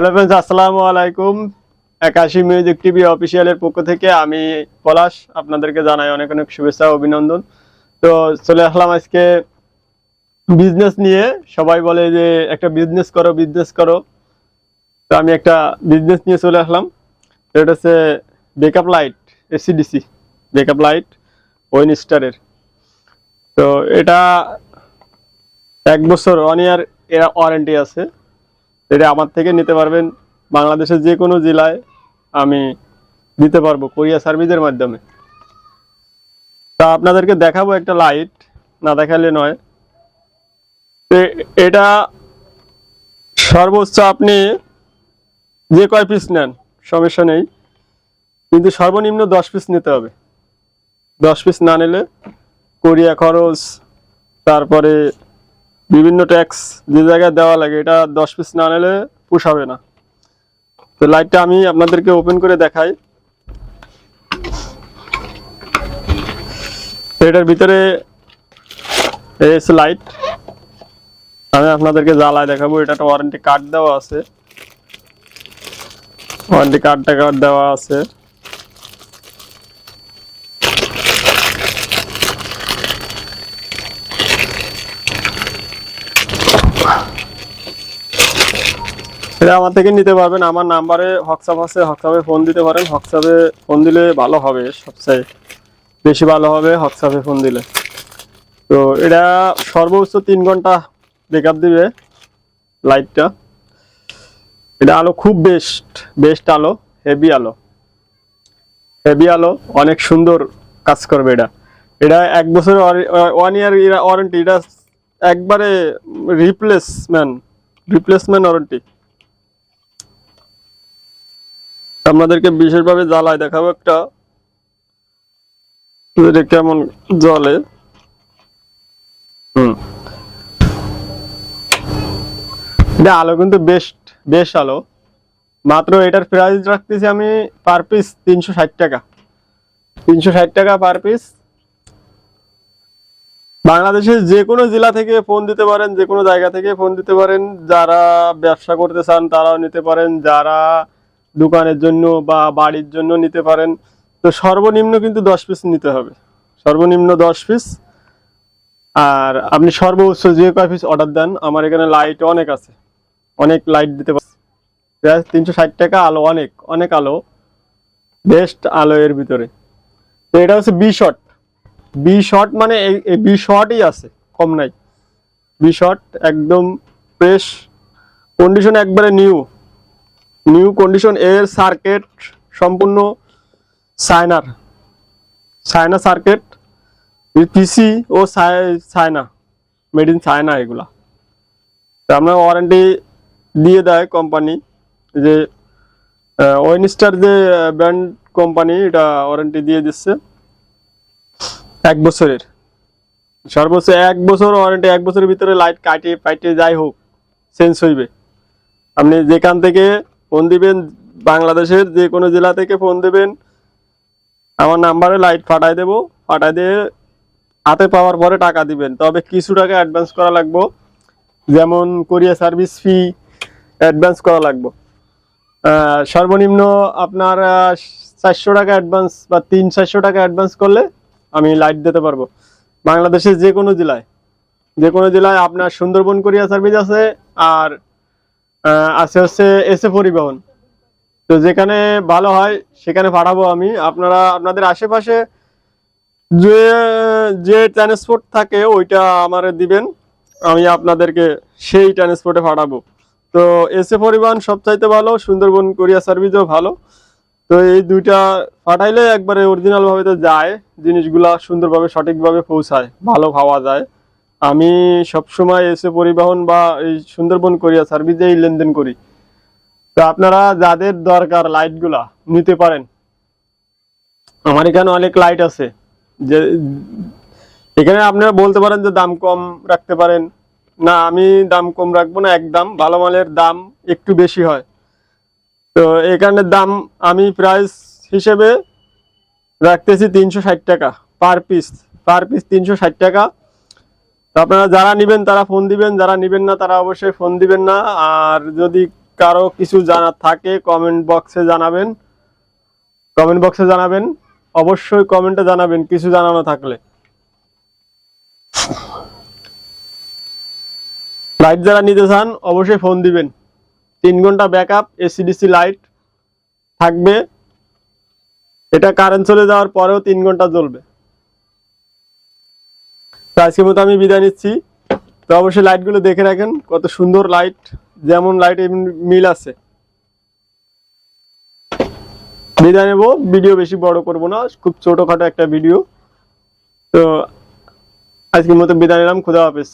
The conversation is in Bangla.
হ্যালো ফ্রেন্ডস আসসালামু আলাইকুম। একাশি মিউজিক টিভি অফিসিয়ালের পক্ষ থেকে আমি পলাশ, আপনাদেরকে জানাই অনেক অনেক শুভেচ্ছা অভিনন্দন। তো চলে আসলাম আজকে বিজনেস নিয়ে। সবাই বলে যে একটা বিজনেস করো বিজনেস করো। তো আমি একটা বিজনেস নিয়ে চলে আসলাম। এটা হচ্ছে backup light AC DC backup light when স্টারের তো এটা এক বছর ওয়ান ইয়ার এরা ওয়ারেন্টি আছে। এটা আমার থেকে নিতে পারবেন। বাংলাদেশের যে কোনো জেলায় আমি দিতে পারব কোরিয়া সার্ভিসের মাধ্যমে। তা আপনাদেরকে দেখাবো একটা লাইট, না দেখালে নয়। এটা সর্বোচ্চ আপনি যে কয় পিস নেন, সমস্যা নেই। কিন্তু সর্বনিম্ন দশ পিস নিতে হবে। দশ পিস না নিলে কোরিয়া খরচ, তারপরে বিভিন্ন ট্যাক্স যে জায়গায় দেওয়া লাগে, এটা দশ পিস না নিলে পোষাবে না। তো লাইটটা আমি আপনাদেরকে ওপেন করে দেখাই। এটার ভিতরে লাইট আমি আপনাদেরকে জ্বালায় দেখাবো এটা একটা ওয়ারেন্টি কার্ড দেওয়া আছে। ওয়ারেন্টি কার্ডটা কার্ড দেওয়া আছে। এটা আমার থেকে নিতে পারবেন, আমার নাম্বারে হোয়াটসঅ্যাপ আছে, হোয়াটসঅ্যাপে ফোন দিতে পারেন। হোয়াটসঅ্যাপে ফোন দিলে ভালো হবে, সবচেয়ে বেশি ভালো হবে হোয়াটসঅ্যাপে ফোন দিলে। তো এটা সর্বোচ্চ তিন ঘণ্টা ব্রেকআপ দিবে লাইটটা এটা আলো খুব বেস্ট বেস্ট আলো হেভি আলো। হেভি আলো, অনেক সুন্দর কাজ করবে এটা। এটা এক বছর ওয়ান ইয়ার ওয়ারেন্টি এটা একবারে রিপ্লেসমেন্ট রিপ্লেসমেন্ট ওয়ারেন্টি আপনাদেরকে বিশেষভাবে জ্বালায় দেখাবো একটা। কেমন জলে হুম। আলো কিন্তু বেস্ট বেশ আলো। মাত্র এটার প্রাইস রাখতেছি আমি পার পিস তিনশো ষাট টাকা। তিনশো ষাট টাকা পার পিস বাংলাদেশের যে কোনো জেলা থেকে ফোন দিতে পারেন যে কোনো জায়গা থেকে ফোন দিতে পারেন। যারা ব্যবসা করতে চান, তারাও নিতে পারেন। যারা দোকানের জন্য বা বাড়ির জন্য নিতে পারেন। তো সর্বনিম্ন কিন্তু দশ পিস নিতে হবে। সর্বনিম্ন দশ পিস আর আপনি সর্বোচ্চ যে কয় পিস অর্ডার দেন, আমার এখানে লাইট অনেক আছে। অনেক লাইট দিতে পারছি। প্রায় তিনশো ষাট টাকা, আলো অনেক অনেক আলো। বেস্ট আলো এর ভিতরে। তো এটা হচ্ছে বি শট বি শট মানে এই বি শটই আছে, কম নাই। বি শট একদম ফ্রেশ কন্ডিশন একবারে নিউ নিউ কন্ডিশন এর সার্কিট সম্পূর্ণ সাইনার সাইনা সার্কিট পিসি ও চায়না মেড ইন চায়না এগুলা। তো আপনার ওয়ারেন্টি দিয়ে দেয় কোম্পানি যে ওয়েনস্টার যে ব্র্যান্ড কোম্পানি এটা ওয়ারেন্টি দিয়ে দিচ্ছে। এক বছরের। সর্বোচ্চ এক বছর ওয়ারেন্টি এক বছরের ভিতরে লাইট কাটিয়ে পাইটে যাই হোক চেঞ্জ হইবে। আপনি যেখান থেকে ফোন দিবেন বাংলাদেশের যে কোনো জেলা থেকে ফোন দিবেন। আমার নাম্বারে লাইট ফাটাই দেবো। ফাটাই দিয়ে হাতে পাওয়ার পরে টাকা দিবেন। তবে কিছু টাকা অ্যাডভান্স করা লাগবো। যেমন কোরিয়া সার্ভিস ফি অ্যাডভান্স করা লাগবো। সর্বনিম্ন আপনার চারশো টাকা অ্যাডভান্স বা তিন চারশো টাকা অ্যাডভান্স করলে আমি লাইট দিতে পারব। বাংলাদেশের যে কোনো জেলায়, যে কোনো জেলায় আপনার সুন্দরবন কোরিয়া সার্ভিস আছে আর আছে হচ্ছে এসে পরিবহন। তো যেখানে ভালো হয়, সেখানে পাঠাবো আমি। আপনারা, আপনাদের আশেপাশে যে যে ট্রান্সপোর্ট থাকে, ওইটা আমার দিবেন। আমি আপনাদেরকে সেই ট্রান্সপোর্টে পাঠাবো। তো এসে পরিবহন সবচাইতে ভালো, সুন্দরবন কোরিয়া সার্ভিসও ভালো। তো এই দুইটা পাঠাইলে একবারে অরিজিনালভাবে তো যায়, জিনিসগুলা সুন্দরভাবে, সঠিকভাবে পৌঁছায়, ভালো পাওয়া যায়। আমি সবসময় এসে পরিবহন বা এই সুন্দরবন কোরিয়া সার্ভিসেই লেনদেন করি। তো আপনারা যাদের দরকার লাইটগুলা নিতে পারেন। আমার এখানে অনেক লাইট আছে। যে, এখানে আপনারা বলতে পারেন যে দাম কম রাখতে পারেন। না, আমি দাম কম রাখব না, একদম ভালো মালের দাম একটু বেশি হয়। তো এখানে দাম আমি প্রাইস হিসেবে রাখতেছি তিনশো ষাট টাকা পার পিস পার পিস তিনশো ষাট টাকা। তো আপনারা যারা নেবেন, তারা ফোন দিবেন, যারা নেবেন না, তারা অবশ্যই ফোন দিবেন না। আর যদি কারও কিছু জানার থাকে কমেন্ট বক্সে জানাবেন। কমেন্ট বক্সে জানাবেন। অবশ্যই কমেন্টে জানাবেন, কিছু জানানো থাকলে। লাইট যারা নিতে চান, অবশ্যই ফোন দিবেন। তিন ঘণ্টা ব্যাকআপ এসিডিসি লাইট থাকবে। এটা কারেন্ট চলে যাওয়ার পরেও তিন ঘণ্টা জ্বলবে। আজকের মতো আমি বিদায় নিচ্ছি। তো অবশ্যই লাইটগুলো দেখে রাখেন, কত সুন্দর লাইট যেমন লাইট মিল আছে। বিদায় নেব ভিডিও বেশি বড় করব না, খুব ছোটোখাটো একটা ভিডিও তো আজকের মতো বিদায় নিলাম, খুদা হাফেজ।